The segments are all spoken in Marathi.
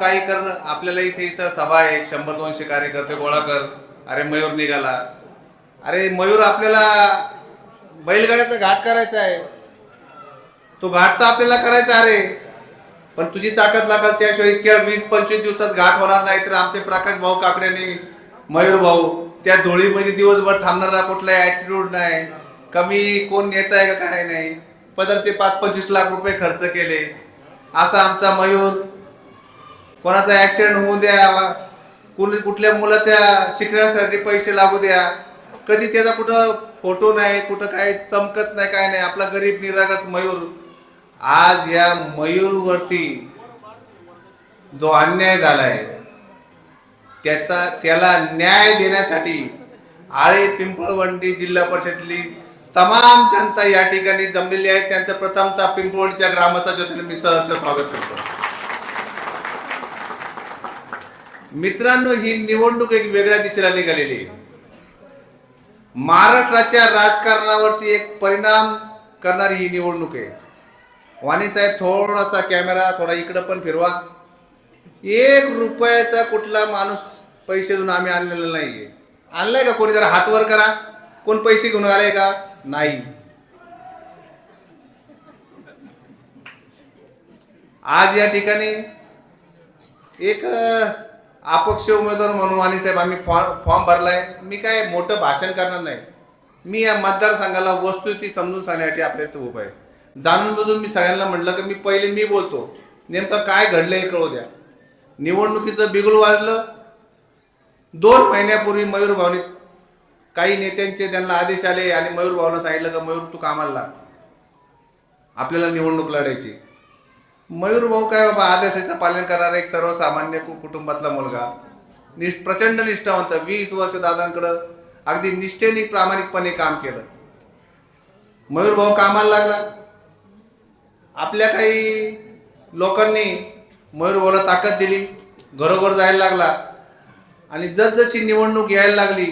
काही कर आपल्याला इथे इथं सभा आहे एक शंभर दोनशे कार्यकर्ते गोळा कर. अरे मयूर निघाला. अरे मयूर आपल्याला बैलगाड्याचा घाट करायचा आहे. तो घाट तर आपल्याला करायचा अरे पण तुझी ताकद लागल त्याशिवाय इतक्या वीस पंचवीस दिवसात घाट होणार नाही तर आमचे प्रकाश भाऊ काकड्यांनी मयूर भाऊ त्या धुळीमध्ये दिवसभर थांबणारा कुठला ऍटिट्यूड नाही. कमी कोण नेता आहे का काय नाही. पदरचे पाच पंचवीस लाख रुपये खर्च केले. असा आमचा मयूर कोणाचा ऍक्सिडेंट होऊ द्या कुणी कुठल्या मुलाच्या शिकण्यासाठी पैसे लागू द्या. कधी त्याचा कुठं फोटो नाही कुठं काही चमकत नाही काय नाही. आपला गरीब निरागस मयूर. आज या मयूरवरती जो अन्याय झालाय त्याचा त्याला न्याय देण्यासाठी आळे पिंपळवंडी जिल्हा परिषदेतली तमाम जनता या ठिकाणी जमलेली आहे. त्यांचं प्रथमतः पिंपळवंडीच्या ग्रामस्थाच्या वतीने मी सहर्ष स्वागत करतो. मित्रांनो ही निवडणूक एक वेगळ्या दिशेला निघालेली आहे. महाराष्ट्राच्या राजकारणावरती एक परिणाम करणारी ही निवडणूक आहे. वाणी साहेब थोडासा कॅमेरा थोडा इकडं पण फिरवा. एक रुपयाचा कुठला माणूस पैसे देऊन आम्ही आणलेला नाही आहे आणलाय का कोणी? जरा हात वर करा. कोण पैसे घेऊन आले का? नाही. आज या ठिकाणी एक अपक्ष उमेदवार म्हणून वाणी साहेब आम्ही फॉर्म फॉर्म भरलाय. मी काय मोठं भाषण करणार नाही. मी या मतदारसंघाला वस्तुस्थिती समजून सांगण्यासाठी आपल्या इथं उभं आहे. जाणून बुजून मी सगळ्यांना म्हटलं की मी पहिले मी बोलतो. नेमकं काय घडलं हे कळू द्या. निवडणुकीचं बिगुल वाजलं. दोन महिन्यापूर्वी मयूर भावनी काही नेत्यांचे त्यांना आदेश आले आणि मयूर भावना सांगितलं का मयूर तू कामाला लाग. आपल्याला निवडणूक लढायची. मयूर भाऊ काय बाबा आदेशाचं पालन करणारा एक सर्वसामान्य कुटुंबातला मुलगा. निष्ठ प्रचंड निष्ठावंत वीस वर्ष दादांकडं अगदी निष्ठेने प्रामाणिकपणे काम केलं. मयूर भाऊ कामाला लागला. आपल्या काही लोकांनी मयूर भाऊला ताकद दिली. घरोघर जायला लागला. आणि जसजशी निवडणूक यायला लागली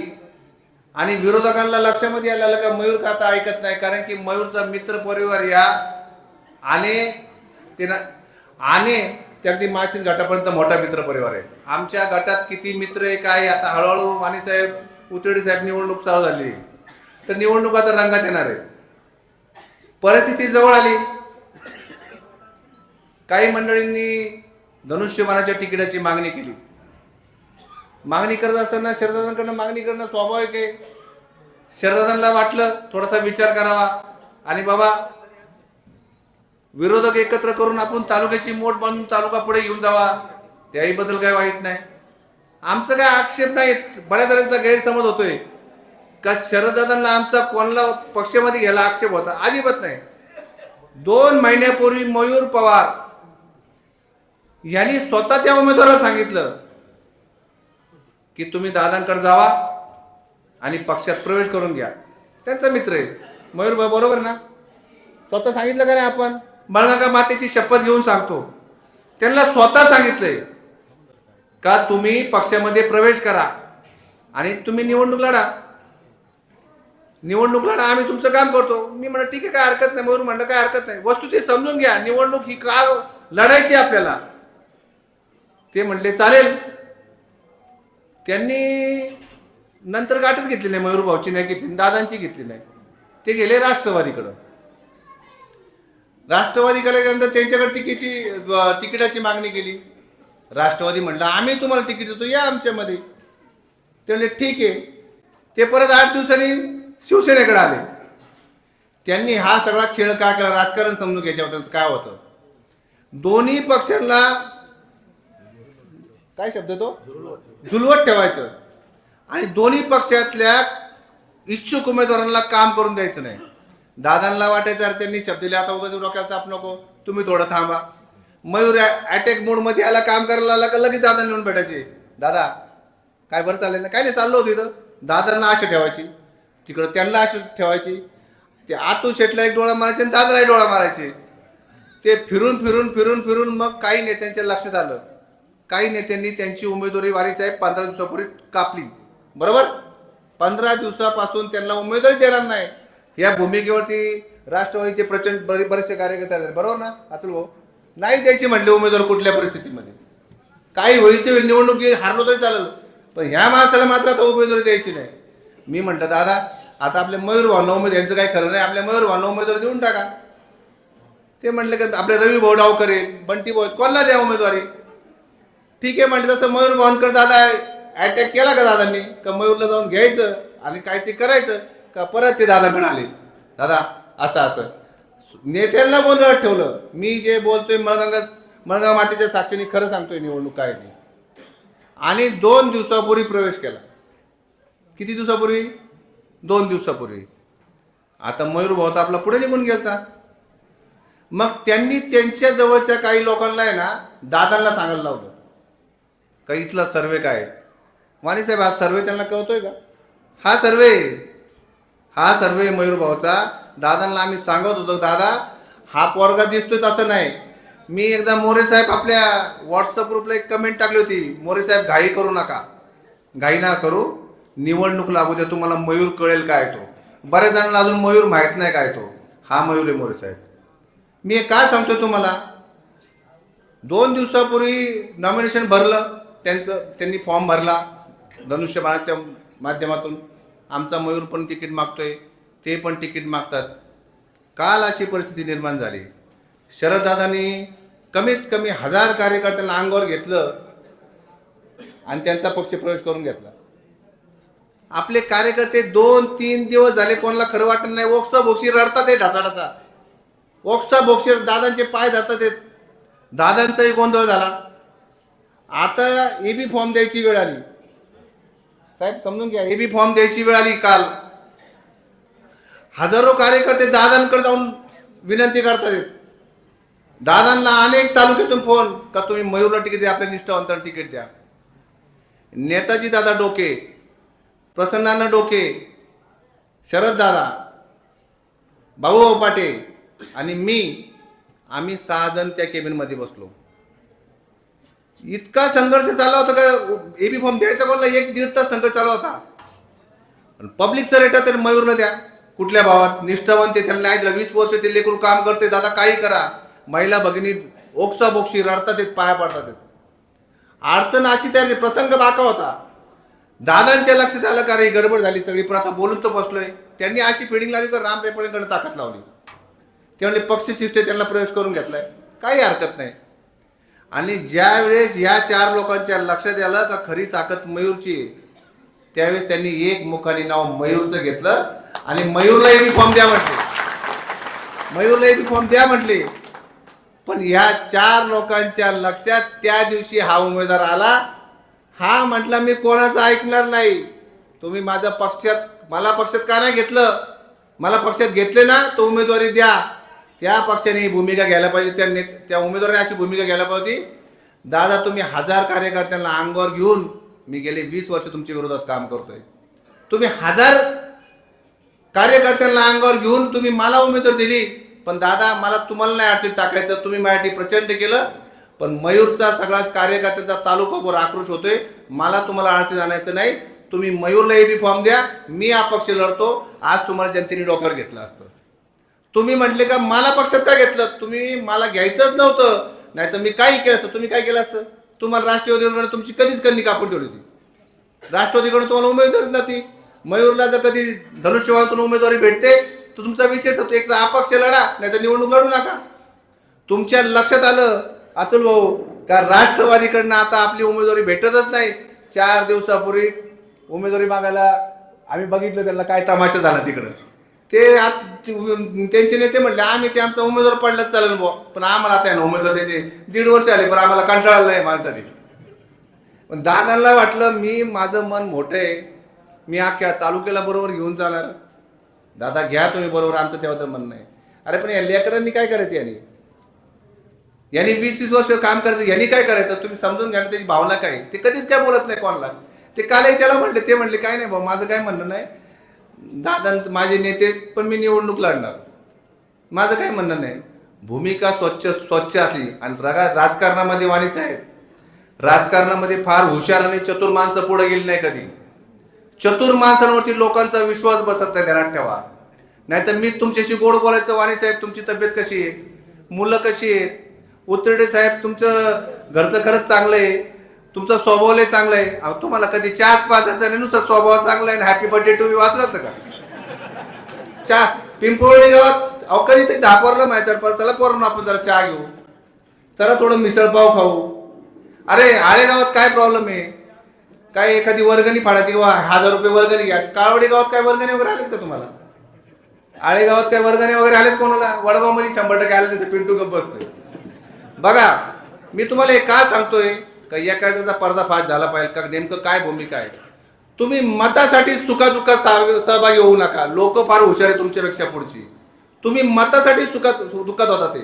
आणि विरोधकांना लक्षामध्ये यायला लागलं का मयूर का आता ऐकत नाही? कारण की मयूरचा मित्र परिवार या आणि ते ना आणि ते अगदी माळशेज गटापर्यंत मोठा मित्र परिवार आहे. आमच्या गटात किती मित्र आहे काय आता हळूहळू मानेसाहेब उतरडी साहेब निवडणूक चालू झाली. आहे. तर निवडणूक आता रंगात येणार आहे. परिस्थिती जवळ आली. काही मंडळींनी धनुष्यबाणाच्या तिकिटाची मागणी केली. मागणी करत असताना शरदादांकडनं मागणी करणं स्वाभाविक आहे. शरदादांना वाटलं थोडासा विचार करावा. आणि बाबा विरोधक एकत्र करून आपण तालुक्याची मोठ बांधून तालुका पुढे घेऊन जावा. त्याही बद्दल काय वाईट नाही. आमचं काय आक्षेप नाही बऱ्याच जणांचा गैरसमज होतोय. का शरददादांना आमचा कोणला पक्षामध्ये घ्यायला आक्षेप होता? अजिबात नाही. दोन महिन्यापूर्वी मयूर पवार यांनी स्वतः त्या उमेदवाराला सांगितलं की तुम्ही दादांकडे जावा आणि पक्षात प्रवेश करून घ्या. त्यांचा मित्र आहे. मयूर भाई बरोबर ना? स्वतः सांगितलं का नाही आपण? बाळगंगा मातेची शपथ घेऊन सांगतो. त्यांना स्वतः सांगितलंय का तुम्ही पक्षामध्ये प्रवेश करा आणि तुम्ही निवडणूक लढा. निवडणूक लढा आम्ही तुमचं काम करतो. मी म्हणलं ठीक आहे काय हरकत नाही. मयूर म्हणलं काय हरकत नाही. वस्तू ते समजून घ्या. निवडणूक ही का लढायची आपल्याला? ते म्हणले चालेल. त्यांनी नंतर गाठच घेतली नाही मयूर भाऊची नाही घेतली दादांची घेतली नाही. ते गेले राष्ट्रवादीकडं. राष्ट्रवादी गेल्यानंतर त्यांच्याकडे तिकीटची तिकिटाची मागणी केली. राष्ट्रवादी म्हटलं आम्ही तुम्हाला तिकीट देतो या आमच्यामध्ये. ते म्हणले ठीक आहे. ते परत आठ दिवसांनी शिवसेनेकडे आले. त्यांनी हा सगळा खेळ का केला? राजकारण समजून घ्यायच्याबद्दल काय होतं? दोन्ही पक्षांना काय शब्द तो? झुलवत ठेवायचं. आणि दोन्ही पक्षातल्या इच्छुक उमेदवारांना काम करून द्यायचं नाही. दादांना वाटायचं अरे त्यांनी शब्द दिले आता उगाच डोक्याला ताप नको तुम्ही थोडं थांबा. मयूर अटॅक मोडमध्ये आला काम करायला आला का लगेच दादांना येऊन भेटायचे? दादा काय बरं चालेल ना? काय नाही चाललो होतं इथं. दादांना आशा ठेवायची. तिकडं त्यांना आशा ठेवायची. ते आतू शेटला एक डोळा मारायचे आणि दादाला एक डोळा मारायचे. ते फिरून फिरून फिरून फिरून मग काही नेत्यांच्या लक्षात आलं. काही नेत्यांनी त्यांची उमेदवारी वारीसाहेब पंधरा दिवसापूर्वी कापली. बरोबर? पंधरा दिवसापासून त्यांना उमेदवारी देणार नाही. या भूमिकेवरती राष्ट्रवादीचे प्रचंड बरे बरेचसे कार्यकर्ते आले बरोबर ना अतुल भाऊ? नाही द्यायची म्हणले उमेदवार कुठल्या परिस्थितीमध्ये. काही होईल ते होईल निवडणुकी हारलो तरी चालेल. पण ह्या माणसाला मात्र आता उमेदवारी द्यायची नाही. मी म्हटलं दादा आता आपल्या मयूर भावना उमेद यांचं काही खरं नाही आपल्या मयूर भावना उमेदवारी देऊन टाका. ते म्हटलं का आपले रवी भाऊ डावकर आहेत बंटी भाऊ आहेत, कोणाला द्या उमेदवारी? ठीक आहे म्हटलं तसं मयूर भावनकर दादा अटॅक केला का दादांनी? का मयूरला जाऊन घ्यायचं आणि काय ते करायचं? का परत ते दादा मिळाले दादा असं असं. नेत्यांना गोंधळात ठेवलं. मी जे बोलतोय मळगंगा मळगाव मातेच्या साक्षीने खरं सांगतोय निवडणूक काय ती. आणि दोन दिवसापूर्वी प्रवेश केला. किती दिवसापूर्वी? दोन दिवसापूर्वी. आता मयूर भाऊ तर आपला पुढे निघून गेलता. मग त्यांनी त्यांच्या जवळच्या काही लोकांना आहे ना दादांना सांगायला लावलं. का इथला सर्वे काय आहे? वाणी साहेब हा सर्वे त्यांना कळतोय का? हा सर्वे हा सर्वे मयूर भाऊचा. दादांना आम्ही सांगत होतो दादा हा पोरगा दिसतोय तसं नाही. मी एकदा मोरे साहेब आपल्या व्हॉट्सअप ग्रुपला एक कमेंट टाकली होती मोरे साहेब घाई करू नका. घाई ना करू. निवडणूक लागू द्या तुम्हाला मयूर कळेल काय तो. बऱ्याच जणांना अजून मयूर माहीत नाही काय तो. हा मयूर आहे मोरे साहेब. मी काय सांगतो तुम्हाला? दोन दिवसापूर्वी नॉमिनेशन भरलं त्यांचं त्यांनी फॉर्म भरला धनुष्यबाणाच्या माध्यमातून. आमचा मयूर पण तिकीट मागतोय ते पण तिकीट मागतात. काल अशी परिस्थिती निर्माण झाली. शरददादांनी कमीत कमी हजार कार्यकर्त्यांना अंगावर घेतलं आणि त्यांचा पक्ष प्रवेश करून घेतला. आपले कार्यकर्ते दोन तीन दिवस झाले कोणाला खरं वाटत नाही. ओक्सा बोक्षी रडतात ते ढासाढासा. ओक्सा बोक्षी दादांचे पाय धरतात येत दादांचाही गोंधळ झाला. आता एबी फॉर्म द्यायची वेळ आली. साहेब समजून घ्या. एबी फॉर्म द्यायची वेळ आली काल. हजारो कार्यकर्ते दादांकडे जाऊन विनंती करतात. दादांना अनेक तालुक्यातून फोन का तुम्ही मयूरला तिकीट द्या आपल्या निष्ठावंतांना तिकीट द्या. नेताजी दादा डोके प्रसन्नाना डोके शरद दादा भाऊ पाटे आणि मी आम्ही सहा जण त्या केबिनमध्ये बसलो. इतका संघर्ष चालला होता का? एबी फॉर्म द्यायचा बोलला एक दीड तास संघर्ष चालू होता. पब्लिकचा रेटा तर मयूरला द्या. कुठल्या भावात? निष्ठावंत आहे, त्यांना नाही दिलं. वीस वर्ष ते लेकरू काम करते दादा काही करा. महिला भगिनी ओक्सा बोक्षी रडतात आहेत पाया पडतात आहेत. अडचण अशी तयार प्रसंग बाका होता. दादांच्या लक्षात आलं का रे गडबड झाली सगळी. पण आता बोलून तर बसलोय. त्यांनी अशी फिडिंग लावली तर राम पेपळेकडे ताकद लावली. त्यामुळे पक्षशिष्ट त्यांना प्रवेश करून घेतलाय. काही हरकत नाही. आणि ज्या वेळेस या चार लोकांच्या लक्षात आलं का खरी ताकद मयूरची त्यावेळेस त्यांनी एक मुखाने नाव मयूरचं घेतलं आणि मयूरला युनिफॉर्म फॉर्म द्या म्हटले. मयूरला युनिफॉर्म फॉर्म द्या म्हटले. पण ह्या चार लोकांच्या लक्षात त्या दिवशी हा उमेदवार आला. हा म्हटला मी कोणाचं ऐकणार नाही? तुम्ही माझ्या पक्षात मला पक्षात का नाही घेतलं? मला पक्षात घेतले ना तो उमेदवारी द्या. त्या पक्षाने ही भूमिका घ्यायला पाहिजे त्या नेत त्या उमेदवाराने अशी भूमिका घ्यायला पाहिजे दादा तुम्ही हजार कार्यकर्त्यांना अंगावर घेऊन मी गेले वीस वर्ष तुमच्या विरोधात काम करतोय. तुम्ही हजार कार्यकर्त्यांना अंगावर घेऊन तुम्ही मला उमेदवार दिली पण दादा मला तुम्हाला नाही अडचणीत टाकायचं तुम्ही माझ्यासाठी प्रचंड केलं पण मयूरचा सगळा कार्यकर्त्याचा तालुकाभर आक्रोश होतोय मला तुम्हाला अडचण आणायचं नाही तुम्ही मयूरला एबी फॉर्म द्या मी अपक्ष लढतो आज तुम्हाला जनतेने डोक्यावर घेतलं असतं. तुम्ही म्हटले का मला पक्षात का घेतलं? तुम्ही मला घ्यायचंच नव्हतं. नाही तर मी काही केलं असतं. तुम्ही काय केलं असतं? तुम्हाला राष्ट्रवादीकडून तुमची कधीच कन्नी कापून ठेवली होती. राष्ट्रवादीकडून तुम्हाला उमेदवारीच नव्हती. मयूरला जर कधी धनुष्यबाणातून उमेदवारी भेटते तर तुमचा विषय असतो. एक तर अपक्ष लढा नाही तर निवडणूक लढू नका. तुमच्या लक्षात आलं अतुल भाऊ का राष्ट्रवादीकडनं आता आपली उमेदवारी भेटतच नाही? चार दिवसापूर्वी उमेदवारी मागायला आम्ही बघितलं त्यांना काय तमाशा झाला तिकडं. ते त्यांचे नेते म्हणले आम्ही ते आमचा उमेदवार पडलाच चालेल बुवा. पण आम्हाला आता आहे ना उमेदवार द्यायचे दीड वर्ष आले पण आम्हाला कंटाळा नाही माणसाने. पण दादांना वाटलं मी माझं मन मोठं आहे. मी अख्ख्या तालुक्याला बरोबर घेऊन जाणार. दादा घ्या तुम्ही बरोबर. आमचं तेव्हा तर म्हणणं आहे. अरे पण या लेकरांनी काय करायचं यांनी? यांनी वीस वीस वर्ष काम करायचं यांनी काय करायचं? तुम्ही समजून घ्या ना त्याची भावना काय ते कधीच काय बोलत नाही कोणाला. ते कालही त्याला म्हटले ते म्हटले काय नाही भाऊ माझं काय म्हणणं नाही. दादा माझे नेते पण मी निवडणूक लढणार. माझं काही म्हणणं नाही. भूमिका स्वच्छ स्वच्छ असली आणि रगा राजकारणामध्ये वाणी साहेब राजकारणामध्ये फार हुशार आणि चतुर माणसं पुढे गेली नाही कधी. चतुर माणसांवरती लोकांचा विश्वास बसत नाही ध्यानात ठेवा. नाहीतर मी तुमच्याशी गोड बोलायचं वाणी साहेब तुमची तब्येत कशी आहे? मुलं कशी आहेत? उतरडे साहेब तुमचं घरचं खरंच चांगलं आहे. तुमचा स्वभाव लय चांगला आहे. अहो, तुम्हाला कधी चहाच पाजायचा नाही नुसता स्वभाव चांगला आहे हॅपी बर्थडे टू यू वाचलं होतं का? चहा पिंपळवडी गावात अहो कधीतरी दहा पोरला माहिती पर त्याला पोरून आपण जरा चहा घेऊ. जरा थोडं मिसळपाव खाऊ. अरे आळे गावात काय प्रॉब्लेम आहे? काय एखादी वर्गणी फाडायची किंवा हजार रुपये वर्गणी घ्या. काळवडी गावात काय वर्गणी वगैरे आलेत का तुम्हाला? आळे गावात काय वर्गणी वगैरे आलेत कोणाला? वडगावमध्ये शंभर टक्के आले तसं पिंटू गप बसतोय बघा मी तुम्हाला एक का सांगतोय? का या कायद्याचा पर्दाफाश झाला पाहिजे का नेमकं काय भूमिका आहे? तुम्ही मतासाठी सुखादुखात सहभागी होऊ नका. लोक फार हुशार आहे तुमच्यापेक्षा पुढची. तुम्ही मतासाठी सुखात दुःखात होता ते.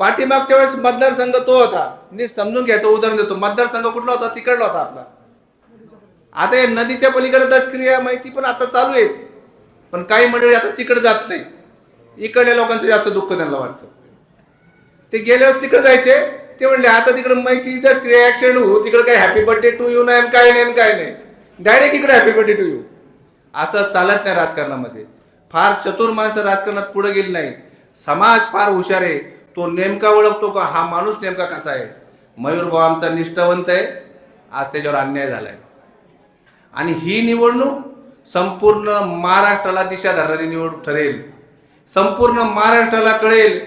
पाठीमागच्या वेळेस मतदारसंघ तो होता. नीट समजून घ्यायचं उदाहरण देतो. मतदारसंघ कुठला होता? तिकडला होता आपला. आता या नदीच्या पलीकडे दशक्रिया माहिती पण आता चालू आहे पण काही मंडळी आता तिकडे जात नाही. इकडल्या लोकांचं जास्त दुःख त्यांना वाटतं. ते गेल्यावर तिकडे जायचे. ते म्हणले आता तिकडे माहिती दशक्रिया ऍक्सिडेंट होऊ तिकडे काय हॅपी बर्थडे टू यू नाही काय नाही आणि काय नाही. डायरेक्ट इकडे हॅपी बर्थडे टू यू असं चालत नाही राजकारणामध्ये. फार चतुर माणसं राजकारणात पुढे गेली नाही. समाज फार हुशार आहे. तो नेमका ओळखतो का? हा माणूस नेमका कसा आहे? मयूर भाऊ आमचा निष्ठावंत आहे. आज त्याच्यावर अन्याय झालाय. आणि ही निवडणूक संपूर्ण महाराष्ट्राला दिशा धरणारी निवडणूक ठरेल. संपूर्ण महाराष्ट्राला कळेल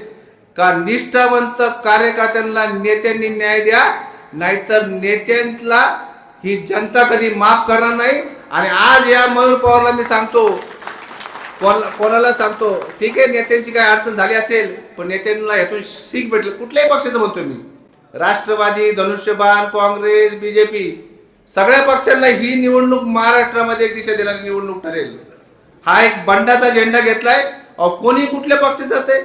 का निष्ठावंत कार्यकर्त्यांना नेत्यांनी न्याय द्या नाहीतर नेत्यांना ही जनता कधी माफ करणार नाही. आणि आज या मयूर पवारला मी सांगतो कोणाला सांगतो ठीक आहे नेत्यांची काय अडचण झाली असेल पण नेत्यांना यातून सीख भेटली. कुठल्याही पक्षाचं म्हणतो मी. राष्ट्रवादी धनुष्यबाण काँग्रेस बीजेपी सगळ्या पक्षांना ही निवडणूक महाराष्ट्रामध्ये एक दिशा देणारी निवडणूक ठरेल. हा एक बंडाचा झेंडा घेतलाय. अहो, कोणी कुठल्या पक्षात जाते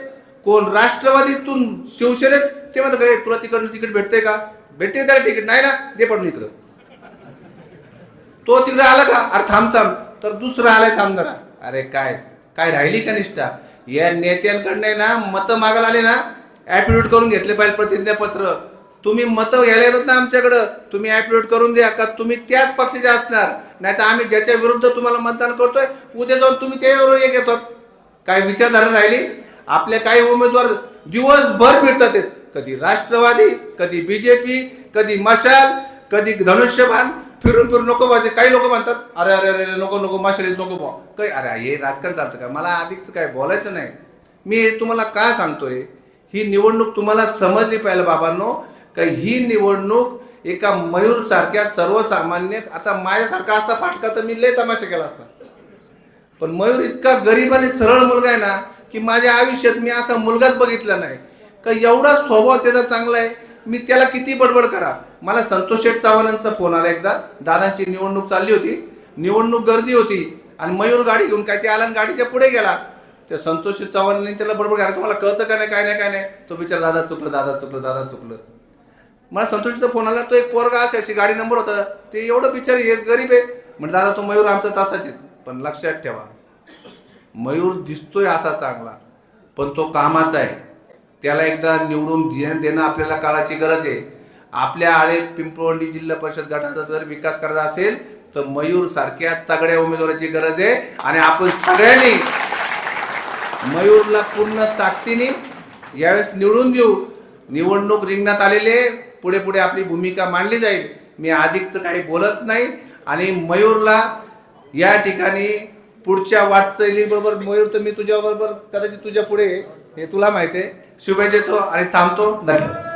कोण राष्ट्रवादीतून शिवसेनेत ते म्हणतात काय तुला तिकडनं तिकीट भेटतंय का? भेटते त्याला तिकीट. नाही ना दे पडून इकडं. तो तिकडे आला का? अरे थांब थांब. तर दुसरा आलाय थांब जरा. अरे काय? काय राहिली का निष्ठा? या नेत्यांकडनं ना मतं मागायला आले ना ऍफिडेविट करून घेतले पाहिजे प्रतिज्ञापत्र. तुम्ही मतं घ्यायला येतात ना आमच्याकडं तुम्ही ऍफिडेविट करून द्या का? तुम्ही त्याच पक्षाचे असणार. नाही तर आम्ही ज्याच्या विरुद्ध तुम्हाला मतदान करतोय उद्या जाऊन तुम्ही त्याच्याबरोबर एक येतात. काय विचारधारा राहिली? आपले काही उमेदवार दिवसभर फिरतात कधी राष्ट्रवादी कधी बीजेपी कधी मशाल कधी धनुष्यबाण. फिरून फिरून नको पाहिजे काही लोक म्हणतात अरे अरे अरे अरे, नको नको मशाली नको बा. काही अरे हे राजकारण चालतं का? मला आधीच काय बोलायचं नाही. मी तुम्हाला का सांगतोय? ही निवडणूक तुम्हाला समजली पाहिजे बाबांनो का ही निवडणूक एका मयूर सारख्या सर्वसामान्य आता माझ्यासारखा असता फाटका तर मी लय तमाशा केला असता. पण मयूर इतका गरीब आणि सरळ मुलगा आहे ना की माझ्या आयुष्यात मी असा मुलगाच बघितला नाही. का एवढा स्वभाव त्याचा चांगला आहे मी त्याला किती बडबड करा. मला संतोष शेठ चव्हाणांचा फोन आला एकदा. दादांची निवडणूक चालली होती. निवडणूक गर्दी होती. आणि मयूर गाडी घेऊन काय ते आला आणि गाडीच्या पुढे गेला. त्या संतोष चव्हाणांनी त्याला बडबड करा तुम्हाला कळतं का नाही काय नाही काय नाही? तो बिचार दादा चुकलं दादा चुकलं दादा चुकलं. मला संतोषचा फोन आला. तो एक पोरगा असे अशी गाडी नंबर होता. ते एवढं बिचार हे गरीब आहे. म्हणजे दादा तो मयूर आमचा तासाच आहे पण लक्षात ठेवा. मयूर दिसतोय असा चांगला पण तो कामाचा आहे. त्याला एकदा निवडून दे- देणं आपल्याला काळाची गरज आहे. आपल्या आळे पिंपळवंडी जिल्हा परिषद गटाचा जर विकास करायचा असेल तर मयूर सारख्या तगड्या उमेदवाराची गरज आहे आणि आपण सगळ्यांनी मयूरला पूर्ण ताकदीने यावेळेस निवडून देऊ. निवडणूक रिंगणात आलेले पुढे पुढे आपली भूमिका मांडली जाईल. मी अधिकचं काही बोलत नाही आणि मयूरला या ठिकाणी पुढच्या वाटचालीबरोबर मयूर तर मी तुझ्याबरोबर कदाचित तुझ्या पुढे आहे, हे तुला माहिती आहे. शुभेच्छा येतो आणि थांबतो. धन्यवाद.